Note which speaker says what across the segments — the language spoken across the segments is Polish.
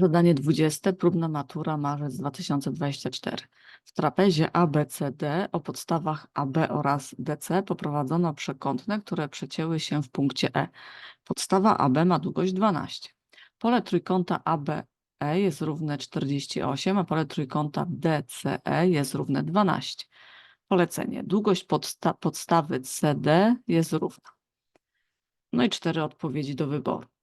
Speaker 1: Zadanie 20. Próbna matura marzec 2024. W trapezie ABCD o podstawach AB oraz DC poprowadzono przekątne, które przecięły się w punkcie E. Podstawa AB ma długość 12. Pole trójkąta ABE jest równe 48, a pole trójkąta DCE jest równe 12. Polecenie. Długość podsta podstawy CD jest równa. No i cztery odpowiedzi do wyboru.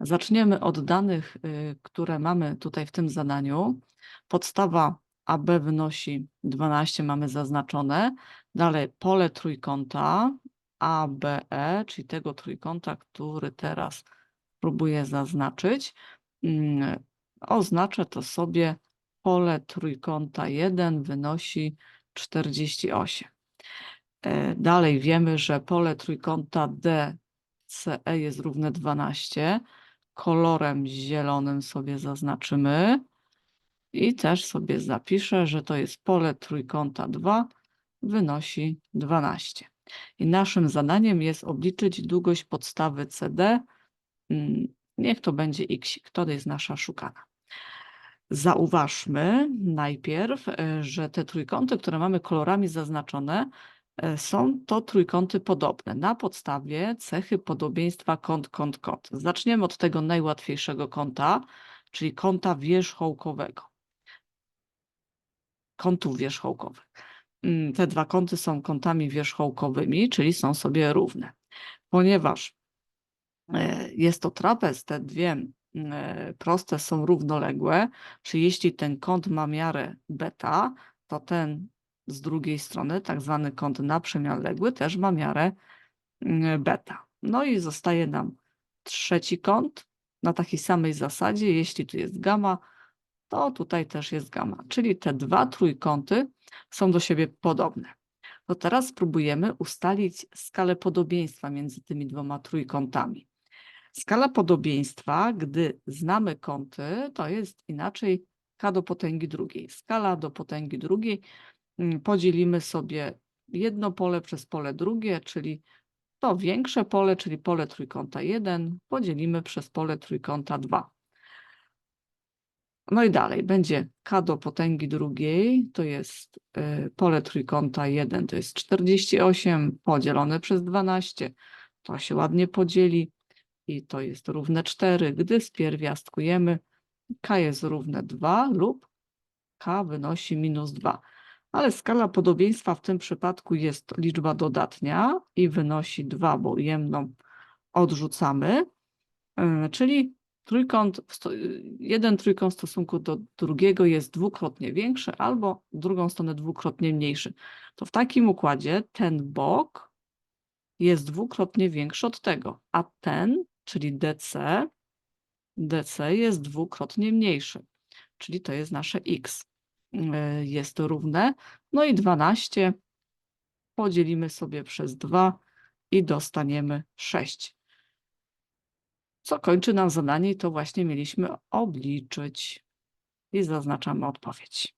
Speaker 1: Zaczniemy od danych, y, które mamy tutaj w tym zadaniu. Podstawa AB wynosi 12, mamy zaznaczone. Dalej pole trójkąta ABE, czyli tego trójkąta, który teraz próbuję zaznaczyć. Mm, Oznaczę to sobie pole trójkąta 1 wynosi 48. E, Dalej wiemy, że pole trójkąta DCE jest równe 12 kolorem zielonym sobie zaznaczymy i też sobie zapiszę, że to jest pole trójkąta 2 wynosi 12. I naszym zadaniem jest obliczyć długość podstawy CD. Mm, Niech to będzie x, to jest nasza szukana. Zauważmy najpierw, e, że te trójkąty, które mamy kolorami zaznaczone, są to trójkąty podobne na podstawie cechy podobieństwa kąt, kąt, kąt. Zaczniemy od tego najłatwiejszego kąta, czyli kąta wierzchołkowego. Kątów wierzchołkowych. Mm, Te dwa kąty są kątami wierzchołkowymi, czyli są sobie równe. Ponieważ e, jest to trapez, te dwie e, proste są równoległe, czyli jeśli ten kąt ma miarę beta, to ten z drugiej strony, tak zwany kąt naprzemianległy, też ma miarę mm, beta. No i zostaje nam trzeci kąt na takiej samej zasadzie. Jeśli tu jest gamma, to tutaj też jest gamma. Czyli te dwa trójkąty są do siebie podobne. To teraz spróbujemy ustalić skalę podobieństwa między tymi dwoma trójkątami. Skala podobieństwa, gdy znamy kąty, to jest inaczej k do potęgi drugiej. Skala do potęgi drugiej podzielimy sobie jedno pole przez pole drugie, czyli to większe pole, czyli pole trójkąta 1, podzielimy przez pole trójkąta 2. No i dalej będzie k do potęgi drugiej, to jest y, pole trójkąta 1, to jest 48 podzielone przez 12, to się ładnie podzieli i to jest równe 4. Gdy spierwiastkujemy, k jest równe 2 lub k wynosi minus 2. Ale skala podobieństwa w tym przypadku jest liczba dodatnia i wynosi 2, bo jemną odrzucamy, y, czyli trójkąt, y, jeden trójkąt w stosunku do drugiego jest dwukrotnie większy albo drugą stronę dwukrotnie mniejszy. To w takim układzie ten bok jest dwukrotnie większy od tego, a ten, czyli DC, DC jest dwukrotnie mniejszy, czyli to jest nasze x. Y, Jest równe. No i 12 podzielimy sobie przez 2 i dostaniemy 6. Co kończy nam zadanie to właśnie mieliśmy obliczyć. I zaznaczamy odpowiedź.